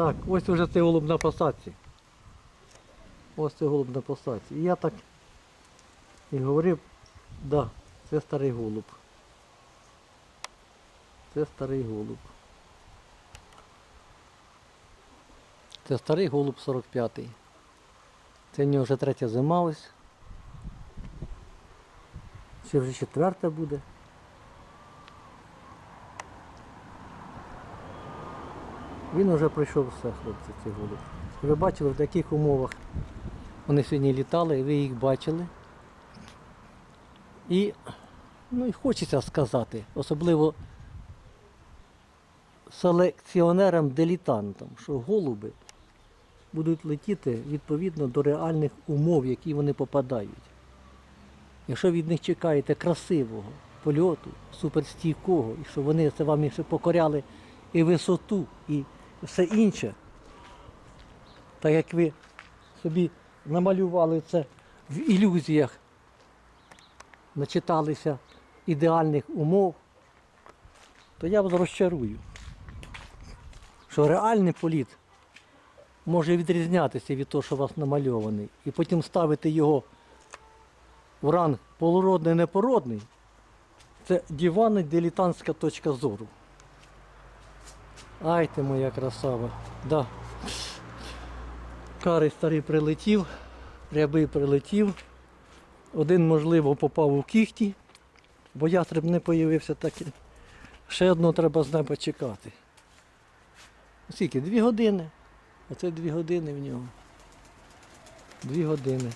Так, ось уже цей голуб на посадці. Ось цей голуб на посадці. І я так і говорив, да, це старий голуб. Це старий голуб. Це старий голуб 45-й. Це в нього вже третя зима ось. Ще вже четверта буде. Він вже пройшов все, хлопці, цей голуб. Ви бачили, в яких умовах вони сьогодні літали, ви їх бачили. І, ну, і хочеться сказати, особливо селекціонерам-дилітантам, що голуби будуть летіти відповідно до реальних умов, які вони попадають. Якщо від них чекаєте красивого польоту, суперстійкого, і що вони це вам ще покоряли і висоту, і все інше, так як ви собі намалювали це в ілюзіях, начиталися ідеальних умов, то я вас розчарую, що реальний політ може відрізнятися від того, що у вас намальований, і потім ставити його в ранг полуродний непородний, це диванна дилетантська точка зору. Ай ти моя красава. Да. Карий старий прилетів, рябий прилетів. Один, можливо, попав у кіхті, бо ястреб не появився так. Ще одного треба з неба чекати. Скільки? Дві години. Оце дві години в нього. Дві години.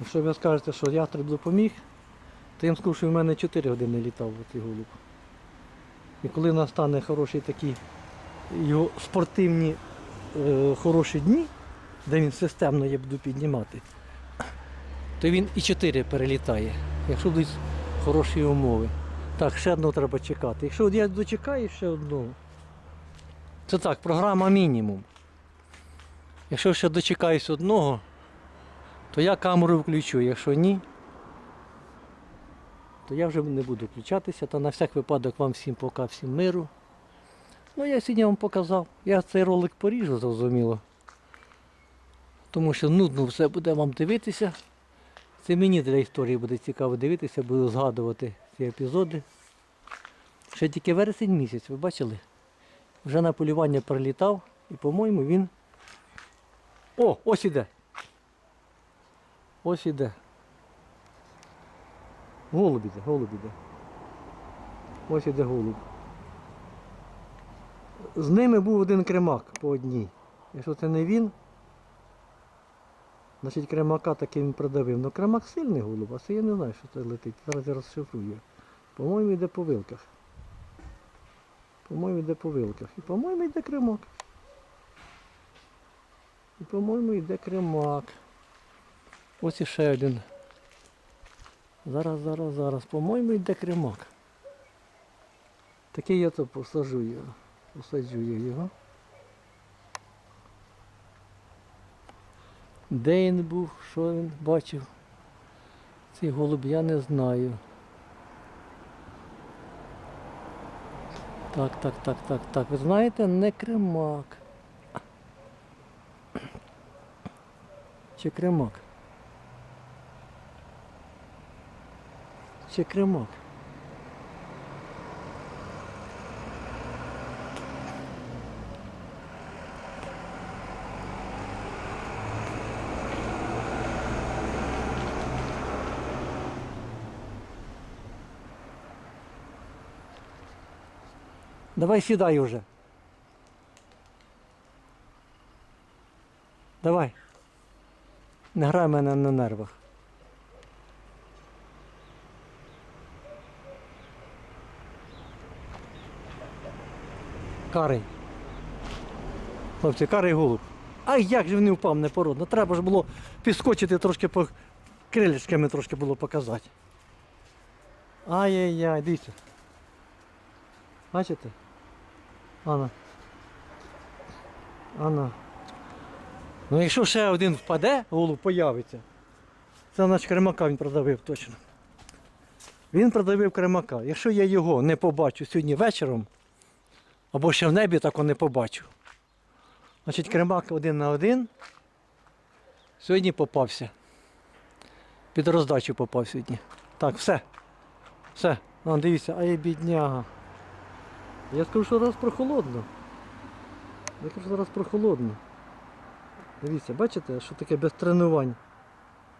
Якщо ви скажете, що ястреб допоміг, то я вам скажу, що в мене 4 години літав цей голуб. І коли настане хороші такі його спортивні е, хороші дні, де він системно я буду піднімати, то він і 4 перелітає, якщо будуть хороші умови. Так, ще одного треба чекати. Якщо я дочекаю ще одного, це так, програма мінімум. Якщо ще дочекаюсь одного, то я камеру включу, якщо ні, то я вже не буду включатися, та на всяк випадок вам всім пока, всім миру. Ну, я сьогодні вам показав. Я цей ролик поріжу, зрозуміло. Тому що нудно все буде вам дивитися. Це мені для історії буде цікаво дивитися, буду згадувати ці епізоди. Ще тільки вересень місяць, ви бачили? Вже на полювання прилітав і, по-моєму, він. О, ось іде. Ось іде. Голуб іде, голуб іде. Ось іде голуб. З ними був один кремак по одній. Якщо це не він, значить кремака таки він продавив. Ну кремак сильний голуб, а це я не знаю, що це летить. Зараз я розшифрую. По-моєму, йде по вилках. По-моєму, йде по вилках. І по-моєму йде кремак. І по-моєму йде кремак. Ось іще один. Зараз, зараз, зараз. По-моєму, йде кремак. Такий я то посаджу його. Посаджу я його. Де він був, що він бачив? Цей голуб я не знаю. Так, так, так, так, так. Ви знаєте, не кремак. Чи кремак? Чи кремак? Давай сідай уже. Давай. Не грай мене на нервах. Карий. Хлопці, карий голуб. Ай, як же він не впав непородно. Треба ж було підскочити трошки по крилечками трошки було показати. Ай-яй-яй, дивіться. Бачите? Ана. Ана. Ну якщо ще один впаде, голуб появиться. Це наш кремака він продавив точно. Він продавив кремака. Якщо я його не побачу сьогодні вечором, або ще в небі так не побачу, Значить, кремак один на один. Сьогодні попався. Під роздачу попав сьогодні. Так, все. Все. А, дивіться, а я бідняга. Я скажу, що раз прохолодно. Я кажу, що раз прохолодно. Дивіться, бачите, що таке без тренувань?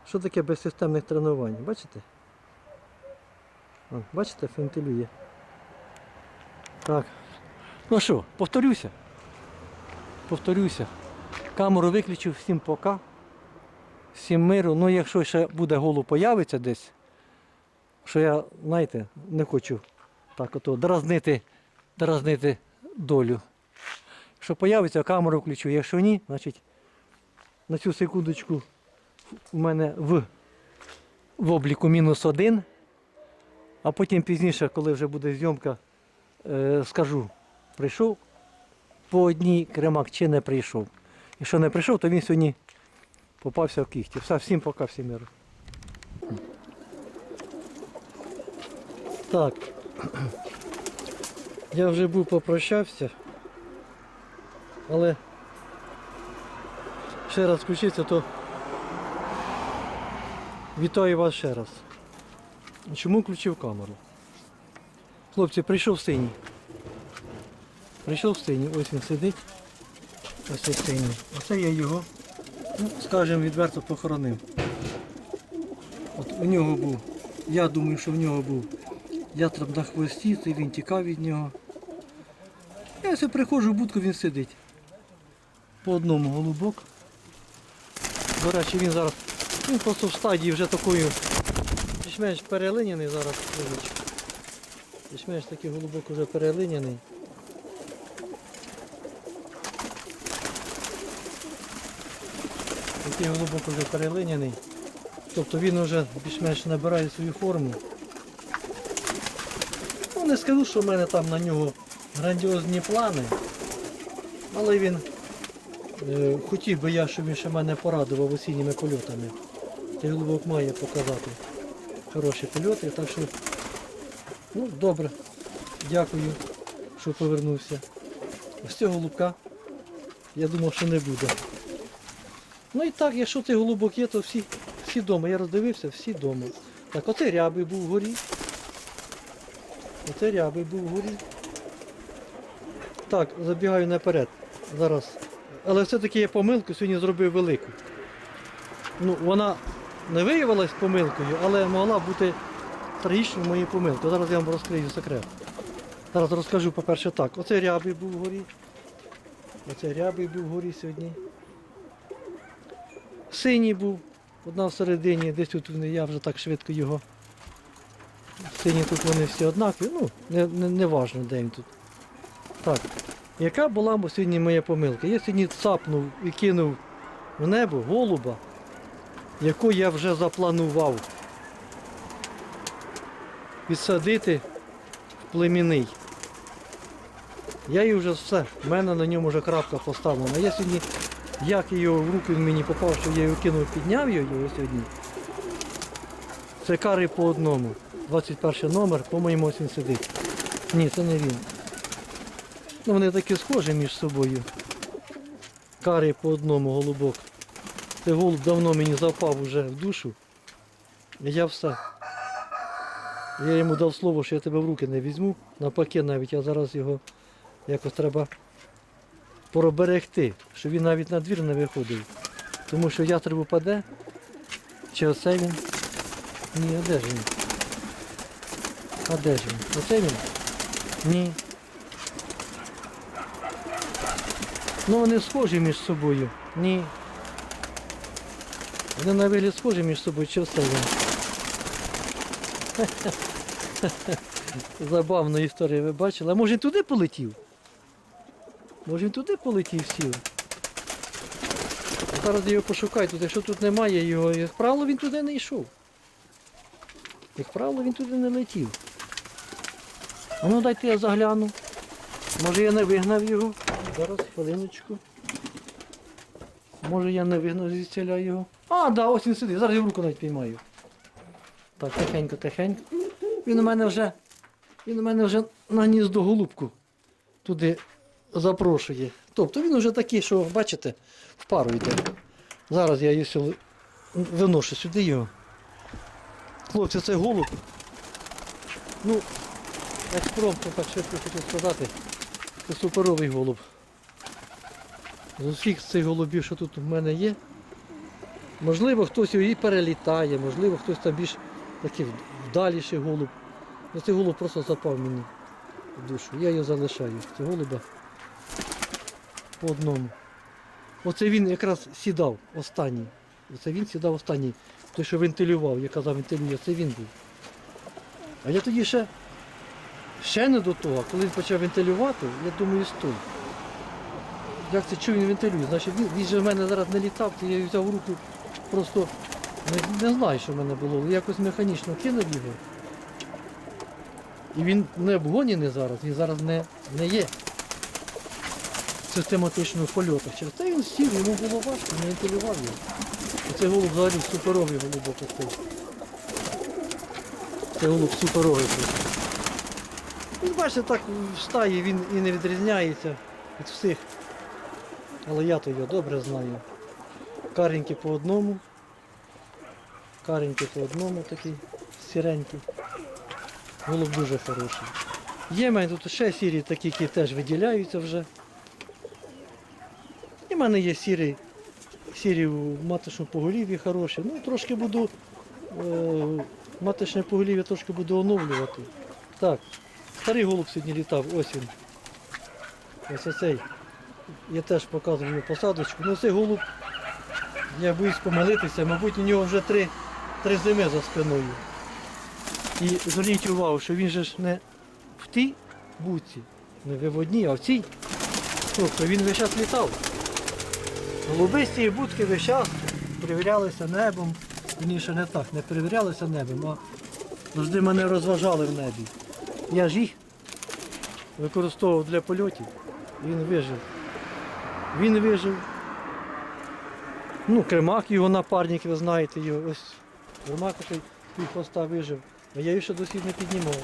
Що таке без системних тренувань? Бачите? Бачите, фентилює. Так. Ну що, повторюся. Повторюся. Камеру виключу, всім пока. Всім миру. Ну, якщо ще буде голуб появиться десь, що я, знаєте, не хочу так ото дразнити, дразнити долю. Якщо появиться, камеру включу. Якщо ні, значить на цю секундочку у мене в, в обліку мінус один. А потім пізніше, коли вже буде зйомка, е, скажу, прийшов по одній кремак чи не прийшов. Якщо не прийшов, то він сьогодні попався в кіхті. Все, всім пока, всім миру. Так. Я вже був попрощався, але ще раз включиться, то вітаю вас ще раз. Чому включив камеру? Хлопці, прийшов синій. Прийшов синій, ось він сидить. Ось цей синій. Оце я його, ну, скажімо, відверто похоронив. От у нього був, я думаю, що в нього був ятреб на хвості, то він тікав від нього. Я ось приходжу в будку, він сидить. По одному голубок. До речі, він зараз, він просто в стадії вже такою більш-менш перелиняний зараз. Більш-менш такий голубок вже перелиняний. Такий голубок вже перелиняний. Тобто він вже більш-менш набирає свою форму. Ну, не скажу, що в мене там на нього грандіозні плани, але він е, хотів би я, щоб він ще мене порадував осінніми польотами. Цей голубок має показати хороші польоти, так що ну, добре. Дякую, що повернувся. Ось цього голубка я думав, що не буде. Ну і так, якщо цей голубок то всі, всі вдома. Я роздивився, всі вдома. Так, оцей рябий був вгорі. Оце рябий був вгорі. Так, забігаю наперед. Зараз. Але все-таки я помилку сьогодні зробив велику. Ну, вона не виявилась помилкою, але могла бути трагічною моєю помилкою. Зараз я вам розкрию секрет. Зараз розкажу, по-перше, так. Оце рябий був вгорі. Оце рябий був вгорі сьогодні. Синій був, одна всередині, десь тут вони, я вже так швидко його. Сині тут вони всі однакові, ну, не, не, не важно, де він тут. Так. Яка була сьогодні моя помилка? Я сьогодні цапнув і кинув в небо голуба, яку я вже запланував підсадити в племінний. Я її вже все, в мене на ньому вже крапка поставлена. Я сьогодні, як його в руки мені попав, що я його кинув, підняв його сьогодні. Це кари по одному. 21 номер, по-моєму, ось він сидить. Ні, це не він. Ну, вони такі схожі між собою. Кари по одному голубок. Цей голуб давно мені запав уже в душу. Я все. Я йому дав слово, що я тебе в руки не візьму. Навпаки навіть, а зараз його якось треба проберегти, щоб він навіть на двір не виходив. Тому що ястреб упаде. Чи оце він? Ні, а де ж він? А де ж він? Оце він? Ні. Ну вони схожі між собою. Ні. Вони на вигляд схожі між собою, чи оце він? Забавна історія, ви бачили. А може туди полетів? Може він туди полетів сів? Зараз його пошукаю тут. Якщо тут немає його, як правило, він туди не йшов. Як правило, він туди не летів. А ну дайте я загляну. Може я не вигнав його. Зараз, хвилиночку. Може я не вигнав зі звідсіля його. А, да, ось він сидить. Зараз я в руку навіть піймаю. Так, тихенько, тихенько. Він у мене вже. Він у мене вже на гніздо голубку. Туди запрошує. Тобто він вже такий, що, бачите, в пару йде. Зараз я її сюди виношу сюди його. Хлопці, це голуб. Ну, експромт, так хотів сказати. Це суперовий голуб. З усіх цих голубів, що тут у мене є. Можливо, хтось і перелітає, можливо, хтось там більш такий вдаліший голуб. Ну, цей голуб просто запав мені в душу. Я його залишаю. Це голуба по одному. Оце він якраз сідав останній. Оце він сідав останній. Той, що вентилював, я казав, вентилює, це він був. А я тоді ще, ще не до того, коли він почав вентилювати, я думаю, стой. Як це чого він вентилює? Значить, він, він же в мене зараз не літав, то я взяв руку, просто не, не знаю, що в мене було, якось механічно кинув його. І він не обгоніний зараз, він зараз не, не є систематично в польотах. Через те він сів, йому було важко, не вентилював його. І цей голуб взагалі суперовий голубок такий. Це голуб суперовий просто. Він бачите, так в стаї він і не відрізняється від всіх. Але я то його добре знаю. Кареньки по одному. Кареньки по одному такий сіренький. Голуб дуже хороший. Є мене тут ще сірі такі, які теж виділяються вже. І в мене є сірі, сірі в маточному поголів'ї хороші. Ну, трошки буду е, маточне поголів'я трошки буду оновлювати. Так, старий голуб сьогодні літав, ось він. Ось оцей. Я теж показую посадочку. Ну цей голуб, я боюсь помилитися, мабуть, у нього вже три, три зими за спиною. І зверніть увагу, що він же ж не в тій буці, не в одній, а в цій. Тобто він весь час літав. Голуби з цієї будки весь час перевірялися небом. Вірніше не так, не перевірялися небом, а завжди мене розважали в небі. Я ж їх використовував для польотів. Він вижив. Він вижив. Ну, Кремак його напарник, ви знаєте його. Ось Кремак той пів хвоста вижив. А я її ще досі не піднімав.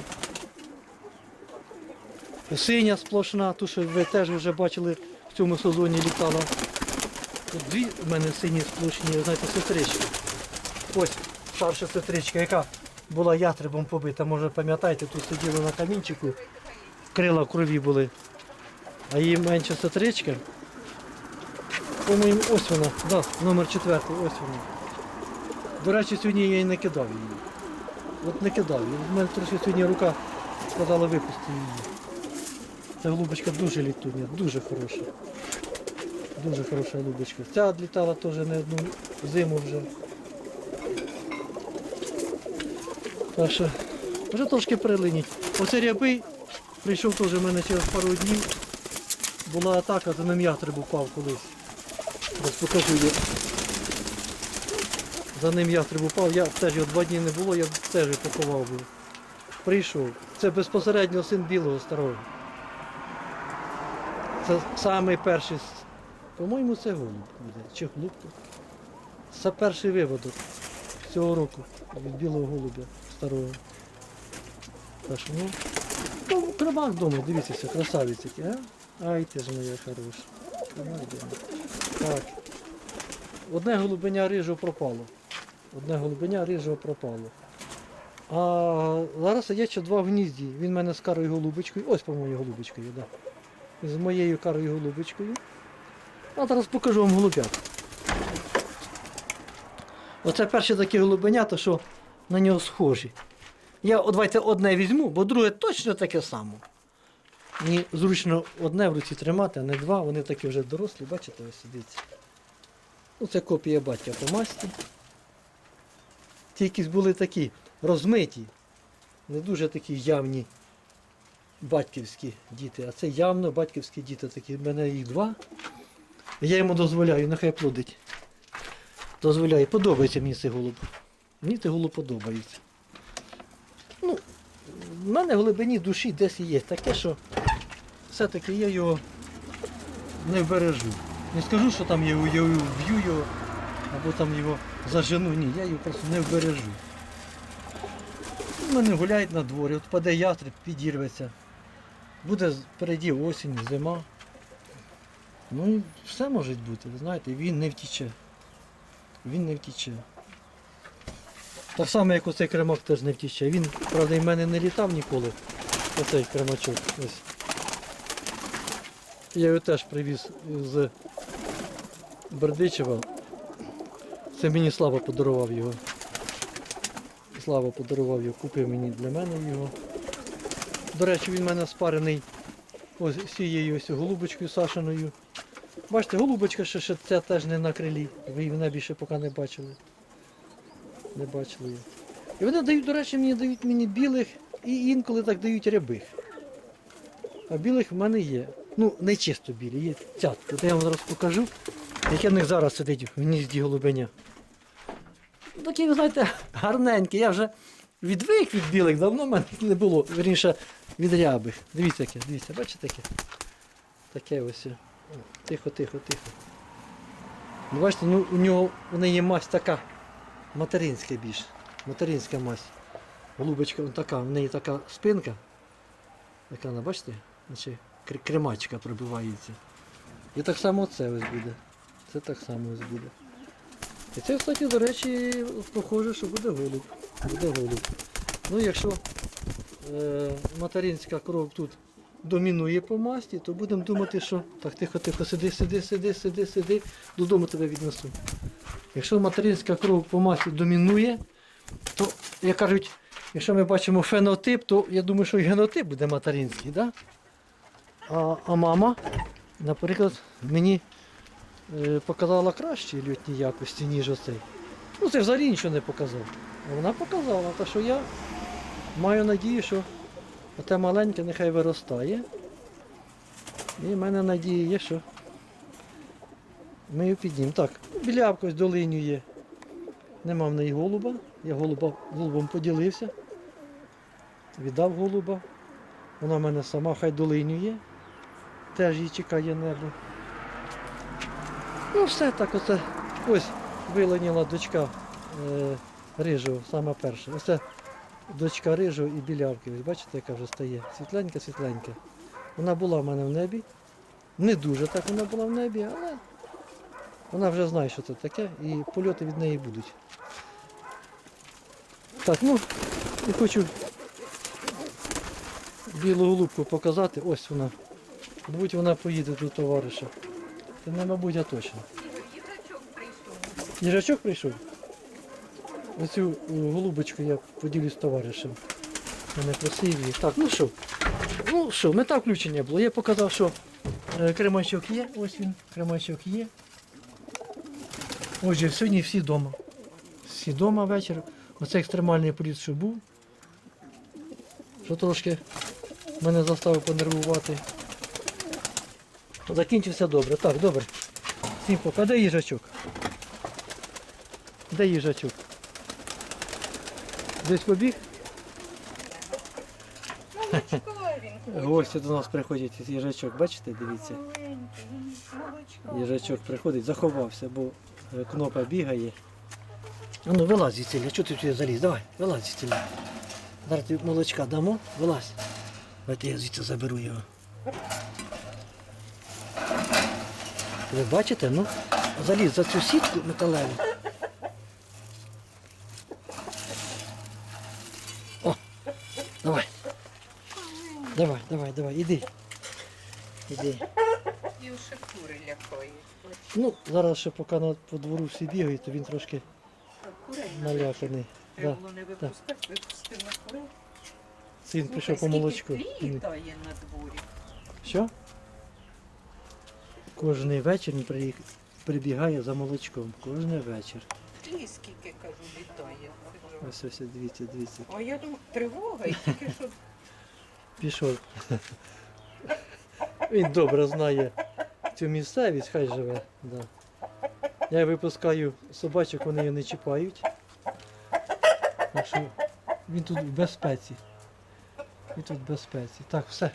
Синя сплошна, ту, що ви теж вже бачили в цьому сезоні літала. Тут дві в мене сині сплошні, знаєте, сестрички. Ось старша сестричка, яка була ястребом побита, може пам'ятаєте, тут сиділа на камінчику, крила в крові були. А її менша сестричка, по-моєму, ось вона, да, номер четвертий, ось вона. До речі, сьогодні я її не кидав її. От не кидав. її. У мене трошки сьогодні рука сказала випусти її. Ця голубочка дуже літуня, дуже хороша. Дуже хороша голубочка. Ця літала теж не одну зиму вже. Так що вже трошки прилиніть. Оце рябий прийшов теж в мене через пару днів. Була атака, за ним ястреб упав колись. Зараз покажу я. За ним ястреб упав, я теж його два дні не було, я теж його поховав був. Прийшов. Це безпосередньо син білого старого. Це самий перший, по-моєму, це голуб буде, чи голубка. Це перший виводок цього року від білого голубя старого. Так ну, ну кремак вдома, дивіться, красавець який, а? Ай, ти ж моя хороша. Так. Одне голубеня рижого пропало. Одне голубеня рижого пропало. А зараз є ще два в гнізді. Він в мене з карою голубочкою. Ось, по-моєму, голубочкою, так. Да. З моєю карою голубочкою. А зараз покажу вам голубят. Оце перші такі голубенята, що на нього схожі. Я от давайте одне візьму, бо друге точно таке саме. Мені зручно одне в руці тримати, а не два. Вони такі вже дорослі, бачите, ось дивіться. Ну, це копія батька по масті. Ті якісь були такі розмиті, не дуже такі явні батьківські діти, а це явно батьківські діти такі. В мене їх два. Я йому дозволяю, нехай плодить. Дозволяю, подобається мені цей голуб. Мені цей голуб подобається. Ну, в мене в глибині душі десь є таке, що все-таки я його не вбережу. Не скажу, що там я його вб'ю його, або там його зажену. Ні, я його просто не вбережу. У мене гуляють на дворі, от паде ястреб, підірветься. Буде впереді осінь, зима. Ну і все може бути, ви знаєте, він не втіче. Він не втіче. Так само, як оцей кремак теж не втіче. Він, правда, і в мене не літав ніколи. Оцей кремачок. Ось. Я його теж привіз з Бердичева. Це мені Слава подарував його. Слава подарував його, купив мені для мене його. До речі, він в мене спарений ось цією ось голубочкою Сашиною. Бачите, голубочка ще, ще ця теж не на крилі. Ви її в поки не бачили. Не бачили її. І вони дають, до речі, мені дають мені білих і інколи так дають рябих. А білих в мене є. Ну, не чисто білі, є цятки. От я вам зараз покажу, яке в них зараз сидить в гнізді голубеня. Такі, ви знаєте, гарненькі. Я вже відвик від білих, давно в мене не було. Вірніше, від рябих. Дивіться яке, дивіться, бачите таке? Таке ось. Тихо, тихо, тихо. Ну, бачите, ну, у нього у неї мазь така материнська більш. Материнська мазь. Голубочка вон така, в неї така спинка. Така, вона, бачите? Наче кремачка пробивається. І так само це ось буде. Це так само ось буде. І це, кстати, до речі, похоже, що буде голуб. Буде голуб. Ну, якщо е, материнська кров тут домінує по масті, то будемо думати, що так, тихо, тихо, сиди, сиди, сиди, сиди, сиди, додому тебе віднесу. Якщо материнська кров по масті домінує, то, як кажуть, якщо ми бачимо фенотип, то я думаю, що і генотип буде материнський. Да? А, а мама, наприклад, мені е, показала кращі льотні якості, ніж оцей. Ну це взагалі нічого не показав. А вона показала, так що я маю надію, що оте маленьке нехай виростає. І в мене надія є, що ми його піднімемо. Так, білявка ось долинює. Нема в неї голуба. Я голуба, голубом поділився. Віддав голуба. Вона в мене сама хай долинює. Теж її чекає небо. Ну все так оце. Ось виленіла дочка е, рижого, сама перша. Оце дочка рижого і білявки. Ось бачите, яка вже стає. Світленька, світленька. Вона була в мене в небі. Не дуже так вона була в небі, але вона вже знає, що це таке, і польоти від неї будуть. Так, ну, і хочу білу голубку показати. Ось вона. Мабуть, вона поїде до товариша. Це не мабуть, а точно. Їжачок прийшов. Їжачок прийшов. Оцю е, голубочку я поділю з товаришем. Просив її. Так, ну що? Ну що, мета включення було. Я показав, що е, кремачок є. Ось він, кремачок є. Отже, сьогодні всі вдома. Всі вдома вечір. Оце екстремальний політ, що був. Що трошки мене заставив понервувати. Закінчився добре. Так, добре. Всім пока. Де їжачок? Де їжачок? Десь побіг? Молочко він. Гості до нас приходять їжачок, бачите, дивіться. Їжачок приходить, заховався, бо кнопа бігає. А ну вилазь звідси, чого ти сюди заліз? Давай, вилазь звідси. Зараз тобі молочка дамо, вилазь. Давайте я звідси заберу його. Ви бачите, ну, заліз за цю сітку металеву. Давай, давай, давай, іди. Іди. І у шикури лякає. Ну, зараз ще поки на, по двору всі бігають, то він трошки наляканий. Да. Було не випускати, випустив на курей. Це він прийшов по молочку. Літає на дворі. Що? Кожний вечір він при- прибігає за молочком. Кожний вечір. Тлі скільки, кажу, літає. Ось ось дивіться, дивіться. А я думаю, тривога, і тільки що Пішов. Він добре знає цю місцевість, хай живе. Да. Я випускаю собачок, вони її не чіпають. Так що він тут в безпеці. Він тут в безпеці. Так, все.